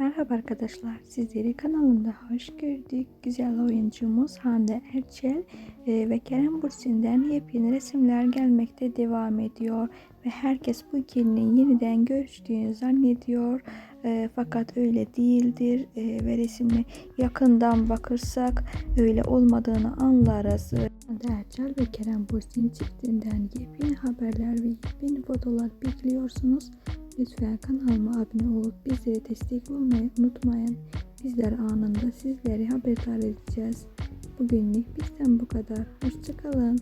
Merhaba arkadaşlar, sizleri kanalımda hoş gördük. Güzel oyuncumuz Hande Erçel e, ve Kerem Bürsin'den yepyeni resimler gelmekte devam ediyor. Ve herkes bu ikilinin yeniden görüştüğünü zannediyor. E, fakat öyle değildir e, ve resimle yakından bakırsak öyle olmadığını anlarız. Hande Erçel ve Kerem Bürsin çiftinden yepyeni haberler ve yepyeni fotolar bekliyorsunuz. Lütfen kanalıma abone olup bizlere destek olmayı unutmayın. Bizler anında sizleri haberdar edeceğiz. Bugünlük bizden bu kadar. Hoşçakalın.